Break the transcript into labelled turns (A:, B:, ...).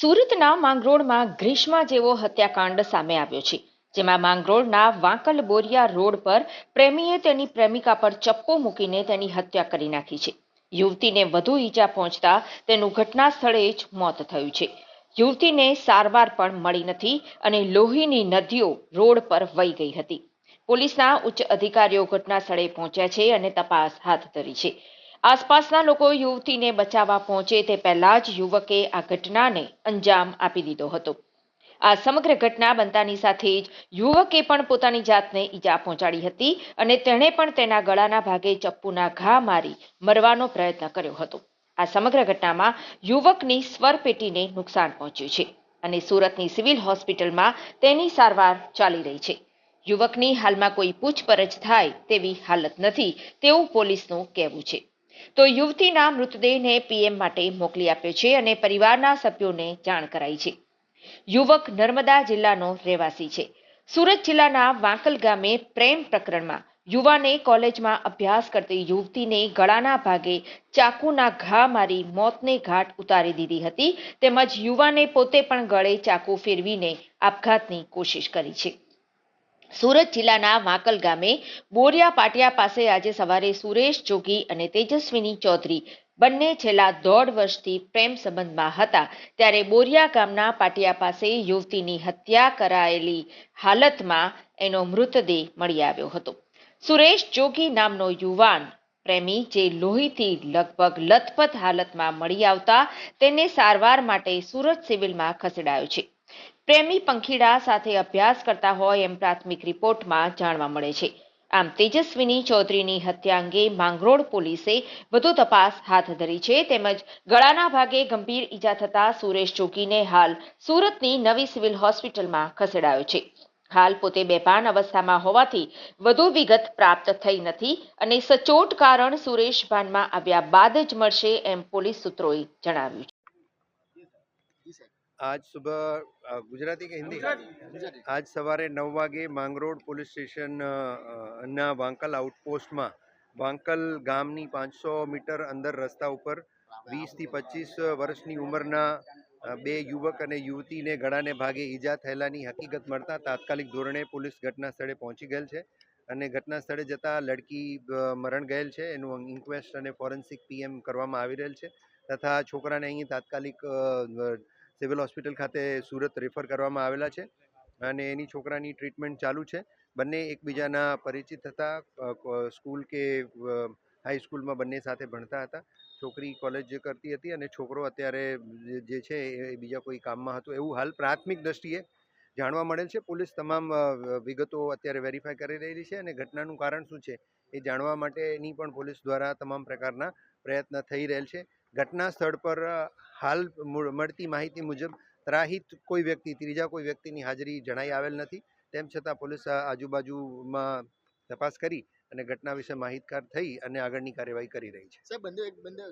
A: સુરતના માંગરોળમાં ગ્રીષ્મા જેવો હત્યાકાંડ સામે આવ્યો છે, જેમાં માંગરોળના વાંકલ બોરિયા રોડ પર પ્રેમીએ તેની પ્રેમિકા પર ચપ્પો મૂકીને તેની હત્યા કરી નાખી છે. યુવતીને વધુ ઈજા પહોંચતા તેનું ઘટના સ્થળે જ મોત થયું છે. યુવતીને સારવાર પણ મળી નથી અને લોહીની નદીઓ રોડ પર વહી ગઈ હતી. પોલીસના ઉચ્ચ અધિકારીઓ ઘટના સ્થળે પહોંચ્યા છે અને તપાસ હાથ ધરી છે. આસપાસના લોકો યુવતીને બચાવવા પહોંચે તે પહેલા જ યુવકે આ ઘટનાને અંજામ આપી દીધો હતો. આ સમગ્ર ઘટના બનતાની સાથે જ યુવકે પણ પોતાની જાતને ઈજા પહોંચાડી હતી અને તેણે પણ તેના ગળાના ભાગે ચપ્પુના ઘા મારી મરવાનો પ્રયત્ન કર્યો હતો. આ સમગ્ર ઘટનામાં યુવકની સ્વરપેટીને નુકસાન પહોંચ્યું છે અને સુરતની સિવિલ હોસ્પિટલમાં તેની સારવાર ચાલી રહી છે. યુવકની હાલમાં કોઈ પૂછપરછ થાય તેવી હાલત નથી તેવું પોલીસનું કહેવું છે. તો યુવતીના મૃતદેહને પીએમ માટે મોકલી આપ્યો છે અને પરિવારના સભ્યોને જાણ કરાઈ છે. યુવક નર્મદા જિલ્લાનો રહેવાસી છે. સુરત જિલ્લાના વાંકલ ગામે પ્રેમ પ્રકરણમાં યુવાને કોલેજમાં અભ્યાસ કરતી યુવતીને ગળાના ભાગે ચાકુના ઘા મારી મોતને ઘાટ ઉતારી દીધી હતી, તેમજ યુવાને પોતે પણ ગળે ચાકુ ફેરવીને આપઘાતની કોશિશ કરી છે. સુરત જિલ્લાના વાંકલ ગામે બોરિયા પાટિયા પાસે આજે સવારે સુરેશ જોગી અને તેજસ્વીની ચૌધરી બંને છેલ્લા દોઢ વર્ષથી પ્રેમ સંબંધમાં હતા. ત્યારે બોરિયા ગામના પાટિયા પાસે યુવતીની હત્યા કરાયેલી હાલતમાં એનો મૃતદેહ મળી આવ્યો હતો. સુરેશ જોગી નામનો યુવાન પ્રેમી જે લોહીથી લગભગ લથપથ હાલતમાં મળી આવતા તેને સારવાર માટે સુરત સિવિલમાં ખસેડાયો છે. પ્રેમી પંખીડા સાથે અભ્યાસ કરતા હોય એમ પ્રાથમિક રિપોર્ટમાં જાણવા મળે છે. આમ તેજસ્વીની ચૌધરીની હત્યા અંગે માંગરોળ પોલીસે વધુ તપાસ હાથ ધરી છે. તેમજ ગળાના ભાગે ગંભીર ઈજા થતા સુરેશ જોગીને હાલ સુરતની નવી સિવિલ હોસ્પિટલમાં ખસેડાયો છે. હાલ પોતે બેભાન અવસ્થામાં હોવાથી વધુ વિગત પ્રાપ્ત થઈ નથી અને સચોટ કારણ સુરેશ ભાનમાં આવ્યા બાદ જ મળશે એમ પોલીસ સૂત્રોએ જણાવ્યું
B: આજ સુબહ ગુજરાતી કે હિન્દી? આજ સવારે નવ વાગે માંગરોળ પોલીસ સ્ટેશન ના વાંકલ આઉટપોસ્ટમાં વાંકલ ગામની પાંચસો મીટર અંદર રસ્તા ઉપર વીસથી પચીસ વર્ષની ઉંમરના બે યુવક અને યુવતીને ગળાને ભાગે ઈજા થયેલાની હકીકત મળતા તાત્કાલિક ધોરણે પોલીસ ઘટના સ્થળે પહોંચી ગયેલ છે અને ઘટના સ્થળે જતાં લડકી મરણ ગયેલ છે. એનું ઇન્ક્વેસ્ટ અને ફોરેન્સિક પીએમ કરવામાં આવી રહેલ છે તથા છોકરાને અહીં તાત્કાલિક સિવિલ હોસ્પિટલ ખાતે સુરત રેફર કરવામાં આવેલા છે અને એની છોકરાની ટ્રીટમેન્ટ ચાલુ છે. બંને એકબીજાના પરિચિત હતા. સ્કૂલ કે હાઈસ્કૂલમાં બંને સાથે ભણતા હતા. છોકરી કોલેજ કરતી હતી અને છોકરો અત્યારે જે- જે છે એ બીજા કોઈ કામમાં હતો. એવું હાલ પ્રાથમિક દ્રષ્ટિએ જાણવા મળેલ છે. પોલીસ તમામ વિગતો અત્યારે વેરીફાઈ કરી રહેલી છે અને ઘટનાનું કારણ શું છે એ જાણવા માટેની પણ પોલીસ દ્વારા તમામ પ્રકારના પ્રયત્ન થઈ રહેલ છે. ઘટના સ્થળ પર હાલ મળતી માહિતી મુજબ ત્રાહિત કોઈ વ્યક્તિ, ત્રીજા કોઈ વ્યક્તિની હાજરી જણાઈ આવેલ નથી. તેમ છતાં પોલીસ આજુબાજુમાં તપાસ કરી અને ઘટના વિશે માહિતગાર થઈ અને આગળની કાર્યવાહી કરી રહી છે.
C: સાહેબ, બંને બંને